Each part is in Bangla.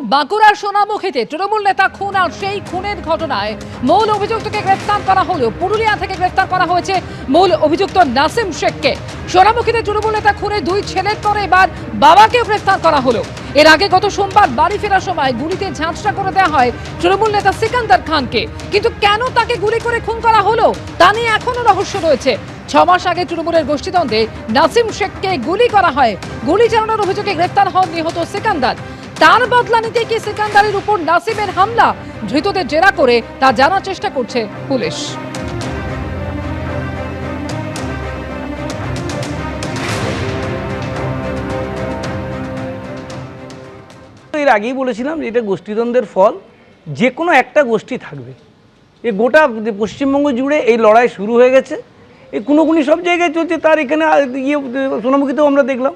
বাঁকুড়ার সোনামুখীতে তৃণমূল নেতা খুন আর সেই খুনের ঘটনায় মূল অভিযুক্তকে গ্রেফতার করা হলেও পুরুলিয়া থেকে গ্রেফতার করা হয়েছে মূল অভিযুক্ত নাসিম শেখকে। সোনামুখীতে তৃণমূল নেতা খুনে দুই ছেলের পরে এবার বাবাকেও গ্রেফতার করা হলো। এর আগে গত সোমবার বাড়ি ফেরার সময় গুলিতে ঝাঁঝরা করে দেওয়া হয় তৃণমূল নেতা সিকান্দার খানকে। কিন্তু কেন তাকে গুলি করে খুন করা হলো তা নিয়ে এখনও রহস্য রয়েছে। ছ মাস আগে তৃণমূলের গোষ্ঠীদ্বন্দ্বে নাসিম শেখকে গুলি করা হয়। গুলি চালানোর অভিযোগে গ্রেফতার হন নিহত সিকান্দার। তার বদলা নিতে কি সিকান্দারের উপর নাসিমের হামলা? ধৃতদের জেরা করে তা জানার চেষ্টা করছে পুলিশ। এর আগেই বলেছিলাম যে এটা গোষ্ঠীদ্বন্দ্বের ফল। যে কোনো একটা গোষ্ঠী থাকবে। এই গোটা পশ্চিমবঙ্গ জুড়ে এই লড়াই শুরু হয়ে গেছে। এই কোনোগুনি সব জায়গায় চলছে। তার এখানে ইয়ে সোনামুখীতেও আমরা দেখলাম।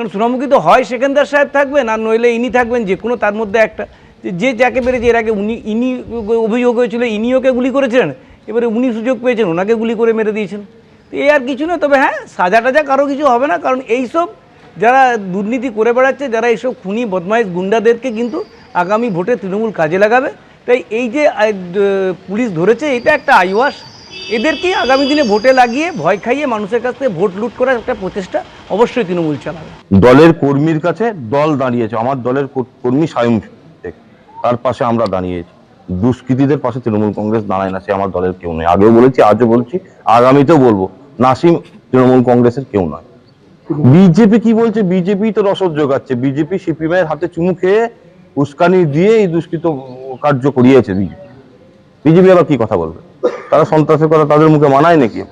কারণ সোনামুখীতে হয় সেকেন্দার সাহেব থাকবেন, আর নইলে ইনি থাকবেন যে কোনো, তার মধ্যে একটা, যে- যাকে পেরেছে, এর আগে উনি, ইনি অভিযোগ হয়েছিল, ইনি ওকে গুলি করেছিলেন, এবারে উনি সুযোগ পেয়েছেন, ওনাকে গুলি করে মেরে দিয়েছেন। তো এ আর কিছু না, তবে হ্যাঁ সাজা টাজা কারও কিছু হবে না, কারণ এইসব যারা দুর্নীতি করে বেড়াচ্ছে, যারা এইসব খুনি, বদমাইশ গুন্ডাদেরকে কিন্তু আগামী ভোটে তৃণমূল কাজে লাগাবে। তাই এই যে পুলিশ ধরেছে, এটা একটা আইওয়াস। এদেরকেই আগামী দিনে ভোটে লাগিয়ে ভয় খাইয়ে মানুষের কাছ থেকে ভোট লুট করার একটা প্রচেষ্টা অবশ্যই তৃণমূল চালাবে। দলের কর্মীর কাছে দল দাঁড়িয়েছে, আমার দলের কর্মী শেখ তার পাশে আমরা দাঁড়িয়েছি। দুষ্কৃতীদের পাশে তৃণমূল কংগ্রেস দাঁড়ায় না, সে আমার দলের কেউ নেই আগেও বলেছি, আজও বলছি, আগামীতেও বলব, নাসিম তৃণমূল কংগ্রেসের কেউ নয়। বিজেপি কি বলছে? বিজেপি তো রসদ যোগাচ্ছে বিজেপি সিপিএম এর হাতে চুমু খেয়ে উস্কানি দিয়ে এই দুষ্কৃত কার্য করিয়েছে বিজেপি। বিজেপি আবার কি কথা বলবে? তারা সন্ত্রাসের কথা তাদের মুখে মানায় নাকি?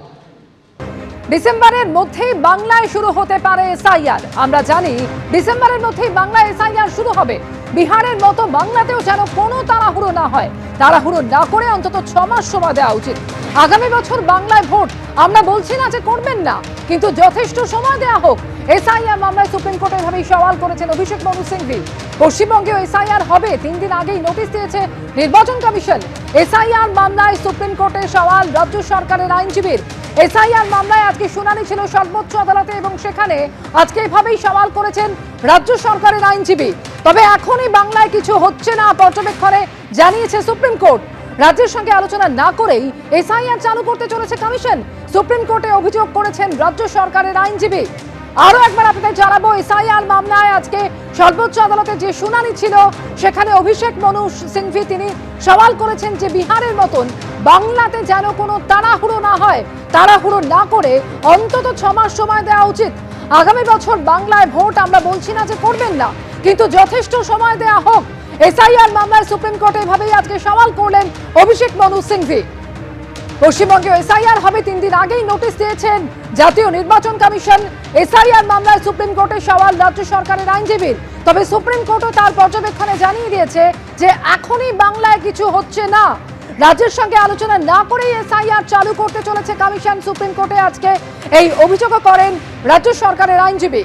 ডিসেম্বরের মধ্যেই বাংলায় শুরু হতে পারে এসআইআর। আমরা জানি ডিসেম্বরের মধ্যেই বাংলায় এসআইআর শুরু হবে। বিহারের মতো বাংলাতেও যেন কোনো তাড়াহুড়ো না হয়। তাড়াহুড়ো না করে অন্তত ছ মাস সময় দেওয়া উচিত। আগামী বছর বাংলায় ভোট। আমরা বলছি না যে করবেন না, কিন্তু যথেষ্ট সময় দেওয়া হোক। এসআইআর মামলায় সুপ্রিম কোর্টে এভাবেই সওয়াল করেছেন অভিষেক মনু সিংভি। পশ্চিমবঙ্গেও এসআইআর হবে, তিন দিন আগেই নোটিশ দিয়েছে নির্বাচন কমিশন। এসআইআর মামলায় সুপ্রিম কোর্টে সওয়াল রাজ্য সরকারের আইনজীবীর। এসআইআর মামলায় আজকে শুনানি ছিল সর্বোচ্চ আদালতে এবং সেখানে আজকে এভাবেই সওয়াল করেছেন রাজ্য সরকারের আইনজীবী। তবে এখনই বাংলায় কিছু হচ্ছে না, পর্যবেক্ষণে জানিয়েছে সুপ্রিম কোর্ট। রাজ্যের সঙ্গে আলোচনা না করেই এসআইআর চালু করতে চলেছে কমিশন। সুপ্রিম কোর্টে অভিযোগ করেছেন রাজ্য সরকারের আইনজীবী। আরও একবার আপনাদের জানাব, এসআইআর মামলায় আজকে সর্বোচ্চ আদালতে যে শুনানি ছিল, সেখানে অভিষেক মনু সিংভি তিনি সওয়াল করেছেন যে বিহারের মতন বাংলাতে যেন কোনো তাড়াহুড়ো না হয়, তাড়াহুড়ো না করে অন্তত ছ মাস সময় দেওয়া উচিত। আগামী বছর বাংলায় ভোট আমরা বলছি না যে করবেন না, কিন্তু যথেষ্ট সময় দেওয়া হোক। এসআইআর মামলায় সুপ্রিম কোর্টে এভাবেই আজকে সওয়াল করলেন অভিষেক মনু সিংভি। পশ্চিমবঙ্গে এসআইআর হবে তিন দিন আগেই নোটিশ দিয়েছেন জাতীয় নির্বাচন কমিশন। এসআইআর মামলায় সুপ্রিম কোর্টে সওয়াল রাজ্য সরকারের আইনজীবীর। তবে সুপ্রিম কোর্টও তার পর্যবেক্ষণে জানিয়ে দিয়েছে যে এখনই বাংলায় কিছু হচ্ছে না। রাজ্যের সঙ্গে আলোচনা না করেই এসআইআর চালু করতে চলেছে কমিশন। সুপ্রিম কোর্টে আজকে এই অভিযোগও করেন রাজ্য সরকারের আইনজীবী।